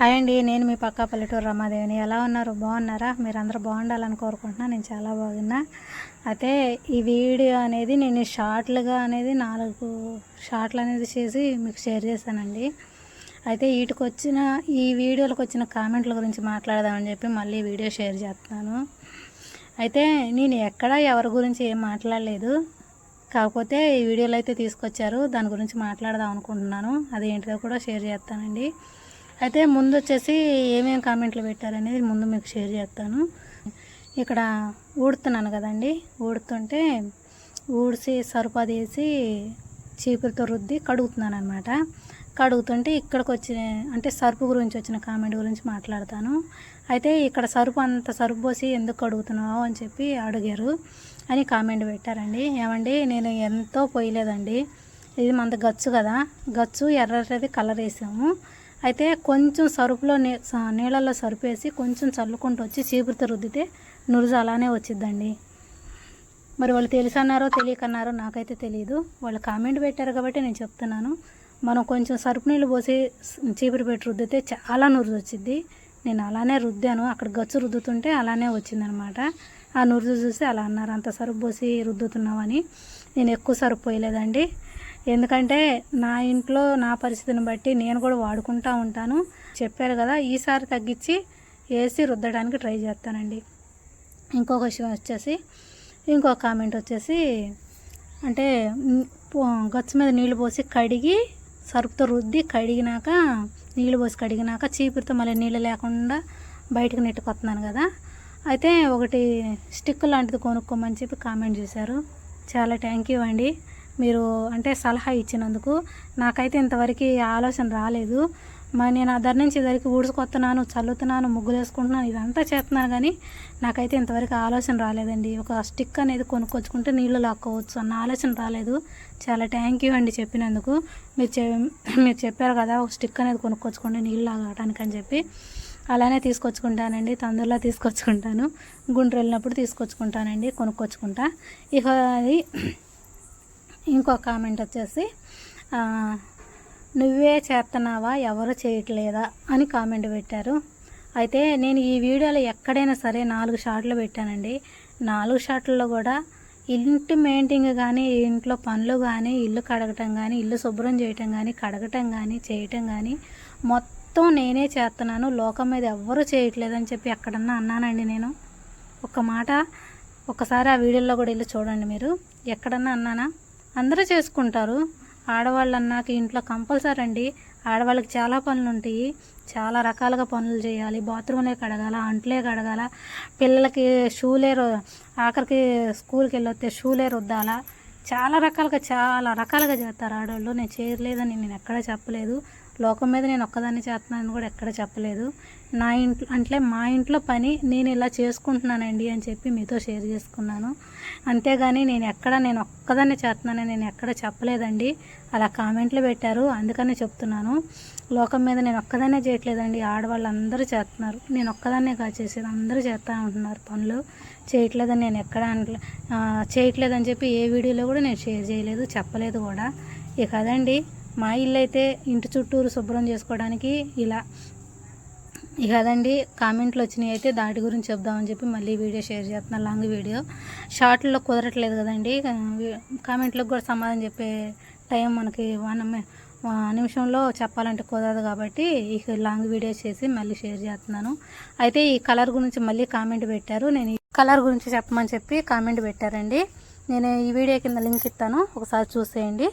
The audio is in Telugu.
హాయ్ అండి నేను మీ పక్కా పల్లెటూరు రమాదేవిని. ఎలా ఉన్నారు? బాగున్నారా? మీరు అందరూ బాగుండాలని కోరుకుంటున్నా. నేను చాలా బాగున్నా. అయితే ఈ వీడియో అనేది నేను షార్ట్లుగా అనేది నాలుగు షార్ట్లు అనేది చేసి మీకు షేర్ చేశానండి. అయితే వీటికి వచ్చిన ఈ వీడియోలకు వచ్చిన కామెంట్ల గురించి మాట్లాడదామని చెప్పి మళ్ళీ వీడియో షేర్ చేస్తున్నాను. అయితే నేను ఎక్కడ ఎవరి గురించి ఏం మాట్లాడలేదు. కాకపోతే ఈ వీడియోలు అయితే తీసుకొచ్చారు. దాని గురించి మాట్లాడదాం అనుకుంటున్నాను. అది ఏంటిదో కూడా షేర్ చేస్తానండి. అయితే ముందు వచ్చేసి ఏమేమి కామెంట్లు పెట్టారనేది ముందు మీకు షేర్ చేస్తాను. ఇక్కడ ఊడుతున్నాను కదండి. ఊడుతుంటే ఊడిసి సరుపది వేసి చీపురుతో రుద్ది కడుగుతున్నాను అనమాట కడుగుతుంటే ఇక్కడికి వచ్చిన అంటే సరుపు గురించి వచ్చిన కామెంట్ గురించి మాట్లాడతాను. అయితే ఇక్కడ సరుపు అంత సరుపు పోసి ఎందుకు కడుగుతున్నావు అని చెప్పి అడిగారు అని కామెంట్ పెట్టారండి. ఏమండి నేను ఎంతో పోయలేదండి. ఇది మన గచ్చు కదా. గచ్చు ఎర్రది కలర్ వేసాము. అయితే కొంచెం సరుపులో నీ స- నీళ్ళల్లో సరుపు వేసి కొంచెం చల్లుకుంటూ వచ్చి చీపురుతో రుద్దితే నురుజు అలానే వచ్చిద్దండి. మరి వాళ్ళు తెలుసన్నారో తెలియకన్నారో నాకైతే తెలియదు వాళ్ళు కామెంట్ పెట్టారు కాబట్టి నేను చెప్తున్నాను. మనం కొంచెం సరుపు నీళ్ళు పోసి చీపురు పెట్టి రుద్దితే చాలా నురుజు వచ్చింది నేను అలానే రుద్దాను. అక్కడ గచ్చు రుద్దుతుంటే అలానే వచ్చిందనమాట. ఆ నురుజు చూసి అలా అన్నారు అంత సరుపు పోసి రుద్దుతున్నామని నేను ఎక్కువ సరుపు పోయలేదండి. ఎందుకంటే నా ఇంట్లో నా పరిస్థితిని బట్టి నేను కూడా వాడుకుంటూ ఉంటాను. చెప్పారు కదా ఈసారి తగ్గించి వేసి రుద్దడానికి ట్రై చేస్తానండి. ఇంకొక విషయం వచ్చేసి ఇంకొక కామెంట్ వచ్చేసి అంటే గచ్చు మీద నీళ్ళు పోసి కడిగి సరుపుతో రుద్ది కడిగినాక నీళ్ళు పోసి కడిగినాక చీపురితో మళ్ళీ నీళ్ళు లేకుండా బయటకు నెట్టుకొస్తున్నాను కదా. అయితే ఒకటి స్టిక్ లాంటిది కొనుక్కోమని చెప్పి కామెంట్ చేశారు. చాలా థ్యాంక్ యూ అండి. మీరు అంటే సలహా ఇచ్చినందుకు నాకైతే ఇంతవరకు ఆలోచన రాలేదు. మరి నేను అద్దరి నుంచి ఇద్దరికి ఊడ్చుకొస్తున్నాను చల్లుతున్నాను ముగ్గులు వేసుకుంటున్నాను ఇదంతా చేస్తున్నాను కానీ నాకైతే ఇంతవరకు ఆలోచన రాలేదండి. ఒక స్టిక్ అనేది కొనుక్కొచ్చుకుంటే నీళ్ళు లాక్కోవచ్చు అన్న ఆలోచన రాలేదు. చాలా థ్యాంక్ యూ అండి చెప్పినందుకు. మీరు చె మీరు చెప్పారు కదా ఒక స్టిక్ అనేది కొనుక్కొచ్చుకోండి నీళ్ళు లాగడానికి అని చెప్పి. అలానే తీసుకొచ్చుకుంటానండి తందూరులో తీసుకొచ్చుకుంటాను. గుండ్రు వెళ్ళినప్పుడు తీసుకొచ్చుకుంటానండి కొనుక్కొచ్చుకుంటా. ఇక అది ఇంకో కామెంట్ వచ్చేసి నువ్వే చేస్తున్నావా ఎవరు చేయట్లేదా? అని కామెంట్ పెట్టారు. అయితే నేను ఈ వీడియోలో ఎక్కడైనా సరే నాలుగు షాట్లు పెట్టానండి. నాలుగు షాట్లలో కూడా ఇంటి మెయింటింగ్ కానీ ఇంట్లో పనులు కానీ ఇల్లు కడగటం కానీ ఇల్లు శుభ్రం చేయటం కానీ కడగటం కానీ చేయటం కానీ మొత్తం నేనే చేస్తున్నాను లోకం మీద ఎవ్వరూ చేయట్లేదని చెప్పి ఎక్కడన్నా అన్నానండి నేను. ఒక మాట ఒకసారి ఆ వీడియోలో కూడా వెళ్ళి చూడండి మీరు. ఎక్కడన్నా అన్నానా? అందరూ చేసుకుంటారు. ఆడవాళ్ళు అన్నాక ఇంట్లో కంపల్సరీ అండి. ఆడవాళ్ళకి చాలా పనులు ఉంటాయి చాలా రకాలుగా పనులు చేయాలి. బాత్రూమ్లే కడగాల అంట్లే కడగాల పిల్లలకి షూలే ఆఖరికి స్కూల్కి వెళ్ళొస్తే షూలే రుద్దాలా. చాలా రకాలుగా చాలా రకాలుగా చేస్తారు ఆడవాళ్ళు. నేను చేయలేదని నేను ఎక్కడ చెప్పలేదు. లోకం మీద నేను ఒక్కదాన్ని చేస్తున్నానని కూడా ఎక్కడ చెప్పలేదు. నా ఇంట్లో అంటే మా ఇంట్లో పని నేను ఇలా చేసుకుంటున్నానండి అని చెప్పి మీతో షేర్ చేసుకున్నాను. అంతేగాని నేను ఎక్కడ నేను ఒక్కదాన్ని చేస్తున్నానని నేను ఎక్కడ చెప్పలేదండి. అలా కామెంట్లు పెట్టారు. అందుకనే చెప్తున్నాను. లోకం మీద నేను ఒక్కదాన్నే చేయట్లేదండి. ఆడవాళ్ళు అందరూ చేస్తున్నారు. నేను ఒక్కదాన్నే కాదు చేసేది. అందరూ చేస్తూ ఉంటున్నారు పనులు. చేయట్లేదని నేను ఎక్కడ చేయట్లేదని చెప్పి ఏ వీడియోలో కూడా నేను షేర్ చేయలేదు చెప్పలేదు కూడా. ఇక అదండి. మా ఇల్లు అయితే ఇంటి చుట్టూరు శుభ్రం చేసుకోవడానికి ఇలా. ఇక అదండి కామెంట్లు వచ్చినాయి అయితే దాటి గురించి చెప్దామని చెప్పి మళ్ళీ వీడియో షేర్ చేస్తున్నాను లాంగ్ వీడియో. షార్ట్లో కుదరట్లేదు కదండి కామెంట్లకు కూడా సమాధానం చెప్పే టైం మనకి వన్ నిమిషంలో చెప్పాలంటే కుదరదు కాబట్టి ఇక లాంగ్ వీడియో చేసి మళ్ళీ షేర్ చేస్తున్నాను. అయితే ఈ కలర్ గురించి మళ్ళీ కామెంట్ పెట్టారు నేను ఈ కలర్ గురించి చెప్పమని చెప్పి కామెంట్ పెట్టారండి. నేను ఈ వీడియో కింద లింక్ ఇస్తాను ఒకసారి చూసేయండి.